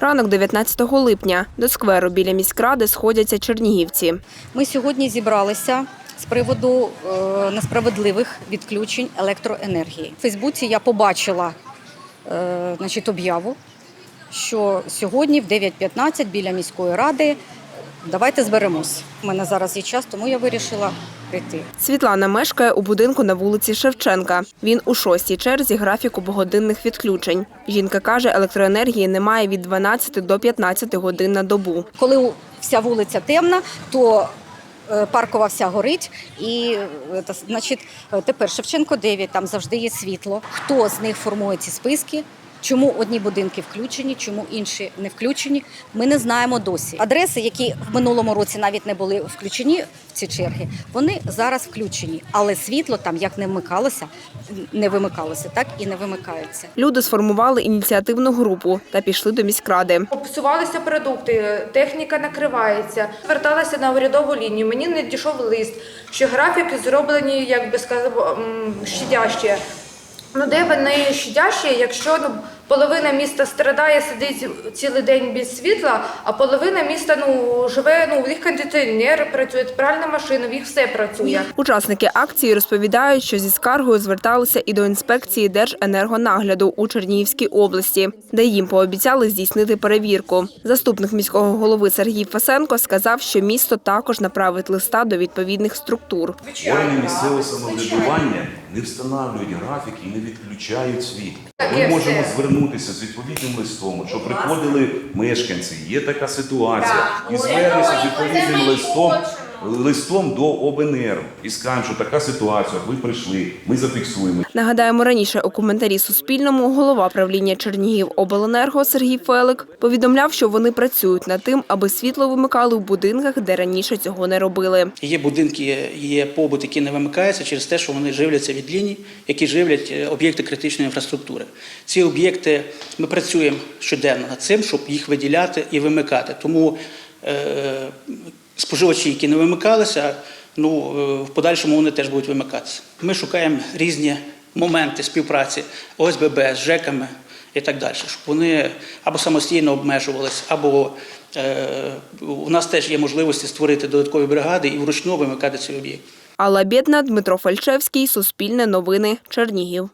Ранок 19 липня. До скверу біля міськради сходяться чернігівці. Ми сьогодні зібралися з приводу е, несправедливих відключень електроенергії. В Фейсбуці я побачила е, значить, об'яву, що сьогодні в 9.15 біля міської ради давайте зберемось. У мене зараз є час, тому я вирішила прийти. Світлана мешкає у будинку на вулиці Шевченка. Він у шостій черзі графіку погодинних відключень. Жінка каже, електроенергії немає від 12 до 15 годин на добу. Коли вся вулиця темна, то е, паркова вся горить, і е, значить, е, тепер Шевченко 9, там завжди є світло. Хто з них формує ці списки? Чому одні будинки включені, чому інші не включені? Ми не знаємо досі. Адреси, які в минулому році навіть не були включені в ці черги, вони зараз включені, але світло там як не вмикалося, не вимикалося, так і не вимикається. Люди сформували ініціативну групу та пішли до міськради. Псувалися продукти, техніка накривається. Зверталася на урядову лінію. Мені не дійшов лист, що графіки зроблені, як би сказав, м, щадящі. Ну де вони щадящі, якщо ну, половина міста страдає, сидить цілий день без світла, а половина міста ну живе, ну у них кондиціонери працюють, пральна машина, в їх все працює. Учасники акції розповідають, що зі скаргою зверталися і до інспекції Держенергонагляду у Чернігівській області, де їм пообіцяли здійснити перевірку. Заступник міського голови Сергій Фасенко сказав, що місто також направить листа до відповідних структур. Органи місцевого самоврядування не встановлюють графіки і не відключають світло. Ми можемо все. Звернутися з відповідним листом, що приходили мешканці, є така ситуація, і звернутися з відповідним листом. Листом до ОБНР і скажемо, що така ситуація, ви прийшли, ми зафіксуємо. Нагадаємо, раніше у коментарі Суспільному голова правління Чернігів обленерго Сергій Фелик повідомляв, що вони працюють над тим, аби світло вимикали в будинках, де раніше цього не робили. Є будинки, є побут, які не вимикаються через те, що вони живляться від ліній, які живлять е, об'єкти критичної інфраструктури. Ці об'єкти ми працюємо щоденно над цим, щоб їх виділяти і вимикати. Тому е, споживачі, які не вимикалися, ну е, в подальшому вони теж будуть вимикатися. Ми шукаємо різні моменти співпраці ОСББ з ЖЕКами і так далі, щоб вони або самостійно обмежувалися, або е, у нас теж є можливості створити додаткові бригади і вручну вимикати ці об'єкти. Алла Бєдна, Дмитро Фальчевський, Суспільне новини, Чернігів.